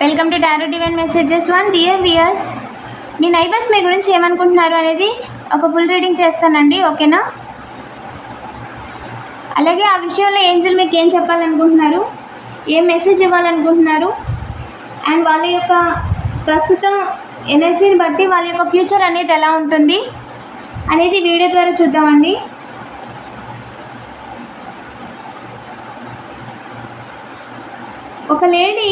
Welcome to tarot divine messages one dear viewers me neighbours మీ గురించి ఏమనుకుంటున్నారు అనేది ఒక ఫుల్ రీడింగ్ చేస్తానండి ఓకేనా? అలాగే ఆ విషయంలో ఏంజల్ మీకు ఏం చెప్పాలనుకుంటున్నారు ఏం మెసేజ్ ఇవ్వాలనుకుంటున్నారు అండ్ వాళ్ళ యొక్క ప్రస్తుతం ఎనర్జీని బట్టి వాళ్ళ యొక్క ఫ్యూచర్ అనేది ఎలా ఉంటుంది అనేది వీడియో ద్వారా చూద్దామండి. ఒక లేడీ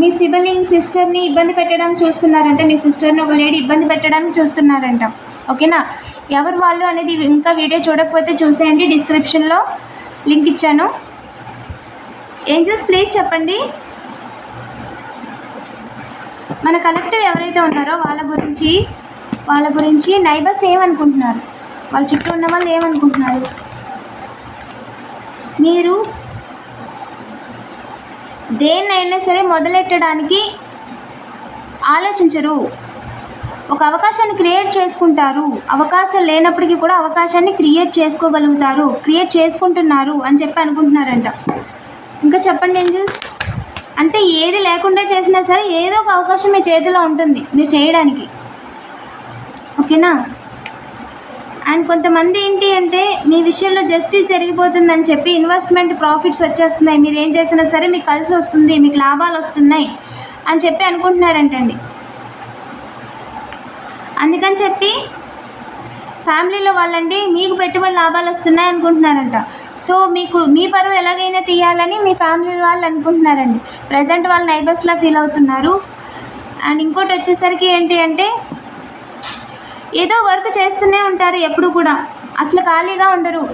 మీ సిబలింగ్ సిస్టర్ని ఇబ్బంది పెట్టడం చూస్తున్నారంట మీ సిస్టర్ని ఒక లేడీ ఇబ్బంది పెట్టడానికి చూస్తున్నారంట. ఓకేనా? ఎవరు వాళ్ళు అనేది ఇంకా వీడియో చూడకపోతే చూసేయండి. డిస్క్రిప్షన్లో లింక్ ఇచ్చాను. ఏంజల్స్ ప్లీజ్ చెప్పండి. మన కలెక్టివ్ ఎవరైతే ఉన్నారో వాళ్ళ గురించి వాళ్ళ గురించి నైబర్స్ ఏమనుకుంటున్నారు? వాళ్ళ చుట్టూ ఉన్న వాళ్ళు ఏమనుకుంటున్నారు? మీరు దేన్నైనా సరే మొదలెట్టడానికి ఆలోచించరు. ఒక అవకాశాన్ని క్రియేట్ చేసుకుంటారు. అవకాశం లేనప్పటికీ కూడా అవకాశాన్ని క్రియేట్ చేసుకోగలుగుతారు. క్రియేట్ చేసుకుంటున్నారు అని చెప్పి అనుకుంటున్నారంట. ఇంకా చెప్పండి ఏంజల్స్? అంటే ఏది లేకుండా చేసినా సరే ఏదో ఒక అవకాశం మీ చేతిలో ఉంటుంది. మీరు చేయడానికి. ఓకేనా? అండ్ కొంతమంది ఏంటి అంటే మీ విషయంలో జస్టిస్ జరిగిపోతుందని చెప్పి ఇన్వెస్ట్మెంట్ ప్రాఫిట్స్ వచ్చేస్తున్నాయి. మీరు ఏం చేసినా సరే మీకు కలిసి వస్తుంది మీకు లాభాలు వస్తున్నాయి అని చెప్పి అనుకుంటున్నారంటండి. అందుకని చెప్పి ఫ్యామిలీలో వాళ్ళండి మీకు పెట్టుబడి లాభాలు వస్తున్నాయి అనుకుంటున్నారంట. సో మీకు మీ పరువు ఎలాగైనా తీయాలని మీ ఫ్యామిలీ వాళ్ళు అనుకుంటున్నారండి. ప్రజెంట్ వాళ్ళు నైబర్స్లా ఫీల్ అవుతున్నారు. అండ్ ఇంకోటి వచ్చేసరికి ఏంటి అంటే ఏదో వర్క్ చేస్తూనే ఉంటారు ఎప్పుడు కూడా. అసలు ఖాళీగా ఉండరు.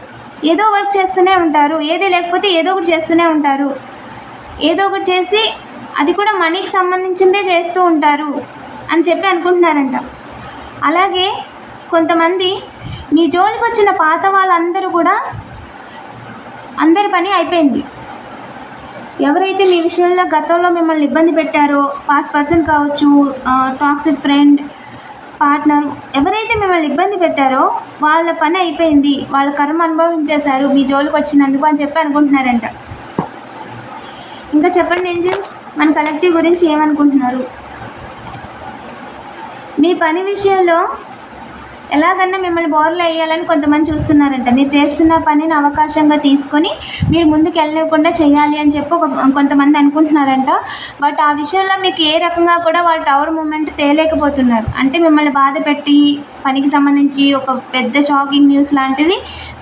ఏదో వర్క్ చేస్తూనే ఉంటారు. ఏది లేకపోతే ఏదో ఒకటి చేస్తూనే ఉంటారు. ఏదో ఒకటి చేసి అది కూడా మనీకి సంబంధించిందే చేస్తూ ఉంటారు అని చెప్పి అనుకుంటున్నారంట. అలాగే కొంతమంది మీ జోలికి వచ్చిన పాత వాళ్ళందరూ కూడా అందరి పని అయిపోయింది. ఎవరైతే మీ విషయంలో గతంలో మిమ్మల్ని ఇబ్బంది పెట్టారో పాస్ట్ పర్సన్ కావచ్చు టాక్సిక్ ఫ్రెండ్ పార్ట్నర్ ఎవరైతే మిమ్మల్ని ఇబ్బంది పెట్టారో వాళ్ళ పని అయిపోయింది వాళ్ళ కర్మ అనుభవించేశారు మీ జోలికి వచ్చినందుకు అని చెప్పి అనుకుంటున్నారంట. ఇంకా చెప్పండి ఏంజల్స్ మన కలెక్టివ్ గురించి ఏమనుకుంటున్నారు? మీ పని విషయంలో ఎలాగన్నా మిమ్మల్ని బోర్లు వేయాలని కొంతమంది చూస్తున్నారంట. మీరు చేస్తున్న పనిని అవకాశంగా తీసుకొని మీరు ముందుకు వెళ్ళకుండా చేయాలి అని చెప్పి ఒక కొంతమంది అనుకుంటున్నారంట. బట్ ఆ విషయంలో మీకు ఏ రకంగా కూడా వాళ్ళు టవర్ మూమెంట్ తేలేకపోతున్నారు. అంటే మిమ్మల్ని బాధ పెట్టి పనికి సంబంధించి ఒక పెద్ద షాకింగ్ న్యూస్ లాంటిది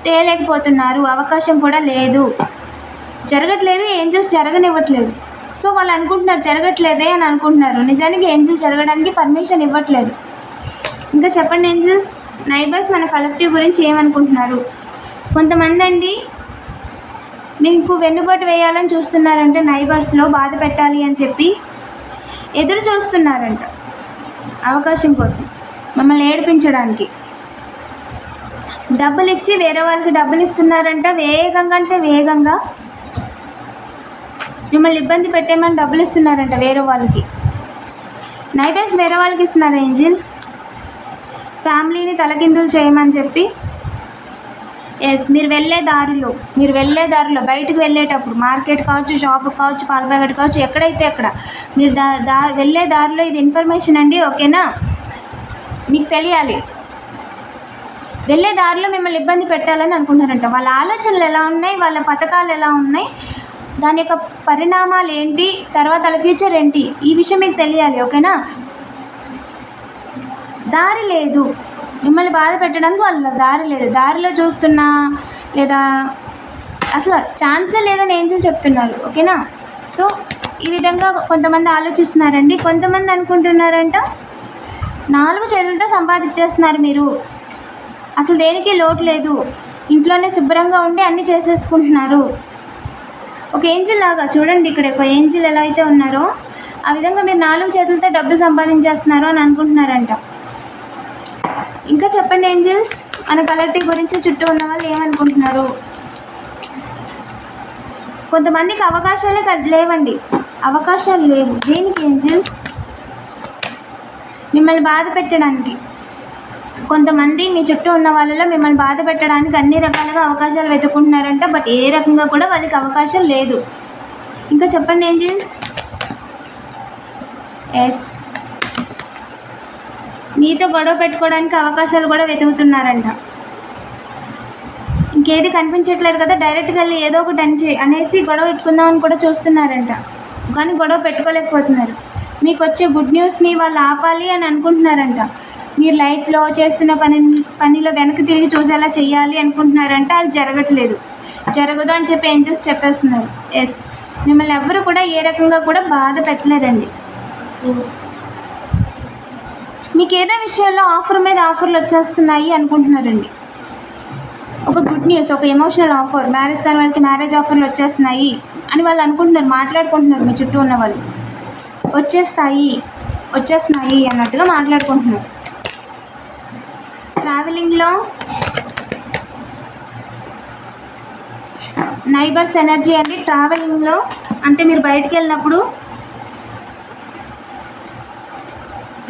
తేలేకపోతున్నారు. అవకాశం కూడా లేదు. జరగట్లేదు ఏంజల్స్ జరగనివ్వట్లేదు. సో వాళ్ళు అనుకుంటున్నారు జరగట్లేదే అని అనుకుంటున్నారు. నిజానికి ఏంజల్ జరగడానికి పర్మిషన్ ఇవ్వట్లేదు. ఇంకా చెప్పండి ఏంజల్స్ నైబర్స్ మన కలెక్టివ్ గురించి ఏమనుకుంటున్నారు? కొంతమంది అండి మీకు వెన్నుబాటు వేయాలని చూస్తున్నారంటే నైబర్స్లో బాధ పెట్టాలి అని చెప్పి ఎదురు చూస్తున్నారంట అవకాశం కోసం మమ్మల్ని ఏడిపించడానికి. డబ్బులు ఇచ్చి వేరే వాళ్ళకి డబ్బులు ఇస్తున్నారంట వేగంగా అంటే వేగంగా. మిమ్మల్ని ఇబ్బంది పెట్టేమని డబ్బులు ఇస్తున్నారంట వేరే వాళ్ళకి. నైబర్స్ వేరే వాళ్ళకి ఇస్తున్నారు ఏంజిల్? ఫ్యామిలీని తలకిందులు చేయమని చెప్పి? ఎస్ మీరు వెళ్ళే దారిలో మీరు వెళ్ళే దారిలో బయటకు వెళ్ళేటప్పుడు మార్కెట్ కావచ్చు షాప్ కావచ్చు పాల ప్యాకెట్ కావచ్చు ఎక్కడైతే అక్కడ మీరు దా దా వెళ్ళే దారిలో ఇది ఇన్ఫర్మేషన్ అండి ఓకేనా? మీకు తెలియాలి. వెళ్ళే దారిలో మిమ్మల్ని ఇబ్బంది పెట్టాలని అనుకుంటున్నారంట. వాళ్ళ ఆలోచనలు ఎలా ఉన్నాయి? వాళ్ళ పథకాలు ఎలా ఉన్నాయి? దాని యొక్క పరిణామాలు ఏంటి? తర్వాత వాళ్ళ ఫ్యూచర్ ఏంటి? ఈ విషయం మీకు తెలియాలి ఓకేనా? దారి లేదు. మిమ్మల్ని బాధ పెట్టడానికి వాళ్ళ దారి లేదు. దారిలో చూస్తున్నా లేదా అసలు ఛాన్సే లేదని ఏంజల్ చెప్తున్నారు. ఓకేనా? సో ఈ విధంగా కొంతమంది ఆలోచిస్తున్నారండి. కొంతమంది అనుకుంటున్నారంట నాలుగు చేతులతో సంపాదించేస్తున్నారు మీరు. అసలు దేనికి లోటు లేదు. ఇంట్లోనే శుభ్రంగా ఉండి అన్నీ చేసేసుకుంటున్నారు. ఒక ఏంజిల్ లాగా చూడండి ఇక్కడ ఒక ఏంజిల్ ఎలా అయితే ఉన్నారో ఆ విధంగా మీరు నాలుగు చేతులతో డబ్బులు సంపాదించేస్తున్నారు అని అనుకుంటున్నారంట. ఇంకా చెప్పండి ఏంజల్స్? మన కలెక్టివ్ గురించి చుట్టూ ఉన్న వాళ్ళు ఏమనుకుంటున్నారు? కొంతమందికి అవకాశాలే లేవండి. అవకాశాలు లేవు. దేనికి ఏంజల్? మిమ్మల్ని బాధ పెట్టడానికి. కొంతమంది మీ చుట్టూ ఉన్న వాళ్ళలో మిమ్మల్ని బాధ పెట్టడానికి అన్ని రకాలుగా అవకాశాలు వెతుకుంటున్నారంట బట్ ఏ రకంగా కూడా వాళ్ళకి అవకాశం లేదు. ఇంకా చెప్పండి ఏంజల్స్? ఎస్. మీతో గొడవ పెట్టుకోవడానికి అవకాశాలు కూడా వెతుకుతున్నారంట. ఇంకేది కనిపించట్లేదు కదా డైరెక్ట్గా వెళ్ళి ఏదో ఒకటి అని చే- అనేసి గొడవ పెట్టుకుందామని కూడా చూస్తున్నారంట. కానీ గొడవ పెట్టుకోలేకపోతున్నారు. మీకు వచ్చే గుడ్ న్యూస్ని వాళ్ళు ఆపాలి అని అనుకుంటున్నారంట. మీరు లైఫ్లో చేస్తున్న పని పనిలో వెనక్కి తిరిగి చూసేలా చేయాలి అనుకుంటున్నారంట అది జరగట్లేదు. జరగదు అని చెప్పి ఏంజల్స్ చెప్పేస్తున్నారు. ఎస్ మిమ్మల్ని ఎవ్వరు కూడా ఏ రకంగా కూడా బాధ పెట్టలేదండి. మీకు ఏదో విషయాల్లో ఆఫర్ మీద ఆఫర్లు వచ్చేస్తున్నాయి అనుకుంటున్నారండి. ఒక గుడ్ న్యూస్ ఒక ఎమోషనల్ ఆఫర్ మ్యారేజ్ కాని వాళ్ళకి మ్యారేజ్ ఆఫర్లు వచ్చేస్తున్నాయి అని వాళ్ళు అనుకుంటున్నారు మాట్లాడుకుంటున్నారు మీ చుట్టూ ఉన్న వాళ్ళు. వచ్చేస్తాయి వచ్చేస్తున్నాయి అన్నట్టుగా మాట్లాడుకుంటున్నారు. ట్రావెలింగ్లో నైబర్స్ ఎనర్జీ అండి. ట్రావెలింగ్లో అంటే మీరు బయటికి వెళ్ళినప్పుడు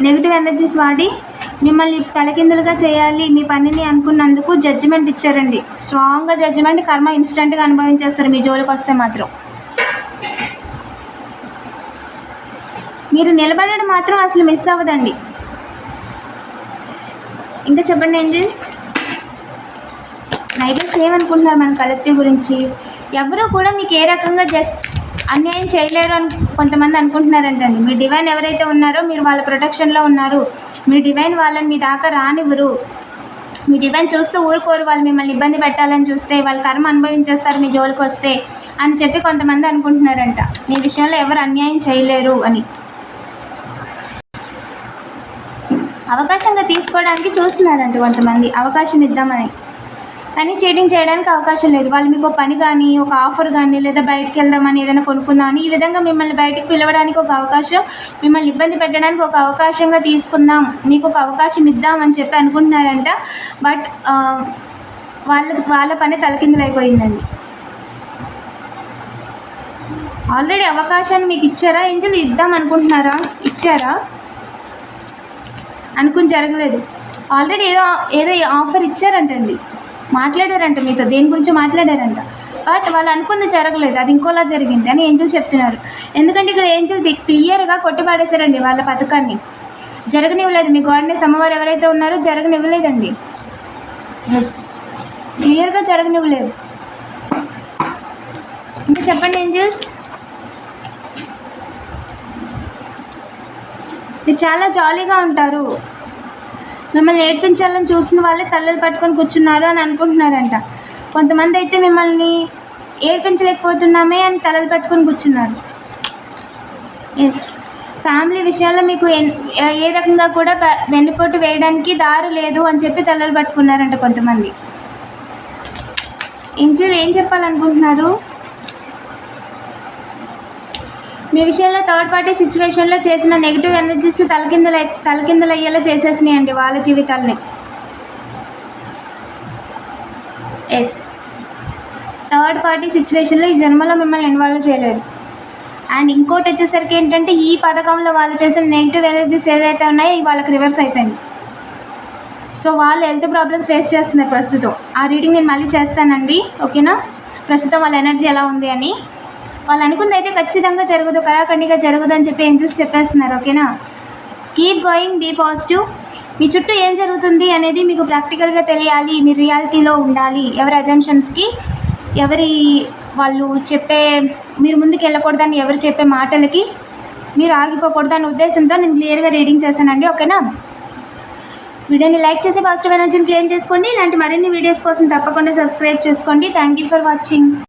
నెగిటివ్ ఎనర్జీస్ వాడి మిమ్మల్ని తలకిందులుగా చేయాలి మీ పనిని అనుకున్నందుకు జడ్జిమెంట్ ఇచ్చారండి. స్ట్రాంగ్గా జడ్జిమెంట్ కర్మ ఇన్స్టెంట్గా అనుభవించేస్తారు మీ జోలికి వస్తే మాత్రం. మీరు నిలబడడం మాత్రం అసలు మిస్ అవ్వదండి. ఇంకా చెప్పండి ఏంజిల్స్? నైబర్స్ ఏమనుకుంటున్నారు మన కలెక్టివ్ గురించి. ఎవరు కూడా మీకు ఏ రకంగా జస్ట్ అన్యాయం చేయలేరు అని కొంతమంది అనుకుంటున్నారంటండి. మీ డివైన్ ఎవరైతే ఉన్నారో మీరు వాళ్ళ ప్రొటెక్షన్లో ఉన్నారు. మీ డివైన్ వాళ్ళని మీ దాకా రానివ్వరు. మీ డివైన్ చూస్తూ ఊరుకోరు. వాళ్ళు మిమ్మల్ని ఇబ్బంది పెట్టాలని చూస్తే వాళ్ళు కర్మ అనుభవించేస్తారు మీ జోలికి వస్తే అని చెప్పి కొంతమంది అనుకుంటున్నారంట. మీ విషయంలో ఎవరు అన్యాయం చేయలేరు అని. అవకాశంగా తీసుకోవడానికి చూస్తున్నారంట కొంతమంది. అవకాశం ఇద్దామని. కానీ చీటింగ్ చేయడానికి అవకాశం లేదు. వాళ్ళు మీకు ఒక పని కానీ ఒక ఆఫర్ కానీ లేదా బయటకు వెళ్దామని ఏదైనా కొనుక్కుందామని ఈ విధంగా మిమ్మల్ని బయటకు పిలవడానికి ఒక అవకాశం మిమ్మల్ని ఇబ్బంది పెట్టడానికి ఒక అవకాశంగా తీసుకుందాం మీకు ఒక అవకాశం ఇద్దామని చెప్పి అనుకుంటున్నారంట. బట్ వాళ్ళ వాళ్ళ పని తలకిందులైపోయిందండి. ఆల్రెడీ అవకాశాన్ని మీకు ఇచ్చారా? ఏంజల్ ఇద్దాం అనుకుంటున్నారా? ఇచ్చారా? అనుకుని జరగలేదు. ఆల్రెడీ ఏదో ఏదో ఆఫర్ ఇచ్చారంటండి. మాట్లాడారంట మీతో దేని గురించి మాట్లాడారంట. బట్ వాళ్ళు అనుకుంది జరగలేదు అది ఇంకోలా జరిగింది అని ఏంజల్ చెప్తున్నారు. ఎందుకంటే ఇక్కడ ఏంజల్ క్లియర్గా కొట్టిపాడేశారండి వాళ్ళ పథకాన్ని. జరగనివ్వలేదు మీ గాడ్నెస్ అమ్మవారు ఎవరైతే ఉన్నారో జరగనివ్వలేదండి. ఎస్ క్లియర్గా జరగనివ్వలేదు. ఇంకా చెప్పండి ఏంజల్స్. మీరు చాలా జాలీగా ఉంటారు. మిమ్మల్ని ఏడ్పించాలని చూసిన వాళ్ళే తల్లలు పట్టుకొని కూర్చున్నారు అని అనుకుంటున్నారంట. కొంతమంది అయితే మిమ్మల్ని ఏడ్పించలేకపోతున్నామే అని తలలు పట్టుకొని కూర్చున్నారు. ఎస్ ఫ్యామిలీ విషయంలో మీకు ఎన్- ఏ రకంగా కూడా వెన్నుపోటు వేయడానికి దారి లేదు అని చెప్పి తలలు పట్టుకున్నారంట కొంతమంది. ఇంజర్ ఏం చెప్పాలనుకుంటున్నారు? మీ విషయంలో థర్డ్ పార్టీ సిచ్యువేషన్లో చేసిన నెగిటివ్ ఎనర్జీస్ తలకిందలు తలకిందలు అయ్యేలా చేసేసినాయండి వాళ్ళ జీవితాల్ని. ఎస్ థర్డ్ పార్టీ సిచ్యువేషన్లో ఈ జన్మలో మిమ్మల్ని ఇన్వాల్వ్ చేయలేదు. అండ్ ఇంకోటి వచ్చేసరికి ఏంటంటే ఈ పథకంలో వాళ్ళు చేసిన నెగిటివ్ ఎనర్జీస్ ఏదైతే ఉన్నాయో ఇవి వాళ్ళకి రివర్స్ అయిపోయింది. సో వాళ్ళు హెల్త్ ప్రాబ్లమ్స్ ఫేస్ చేస్తున్నారు ప్రస్తుతం. ఆ రీడింగ్ నేను మళ్ళీ చేస్తానండి. ఓకేనా? ప్రస్తుతం వాళ్ళ ఎనర్జీ ఎలా ఉంది అని. వాళ్ళు అనుకుంది అయితే ఖచ్చితంగా జరగదు కళాఖండిగా జరగదు అని చెప్పి ఏంజల్స్ చెప్పేస్తున్నారు ఓకేనా? కీప్ గోయింగ్ బీ పాజిటివ్ మీ చుట్టూ ఏం జరుగుతుంది అనేది మీకు ప్రాక్టికల్గా తెలియాలి మీ రియాలిటీలో ఉండాలి. ఎవరి అజంప్షన్స్కి ఎవరి వాళ్ళు చెప్పే మీరు ముందుకు వెళ్ళకూడదని ఎవరు చెప్పే మాటలకి మీరు ఆగిపోకూడదు అనే ఉద్దేశంతో నేను క్లియర్గా రీడింగ్ చేశానండి ఓకేనా? వీడియోని లైక్ చేసి పాజిటివ్ ఎనర్జీని క్లెయిమ్ చేసుకోండి. ఇలాంటి మరిన్ని వీడియోస్ కోసం తప్పకుండా సబ్స్క్రైబ్ చేసుకోండి. Thank you for watching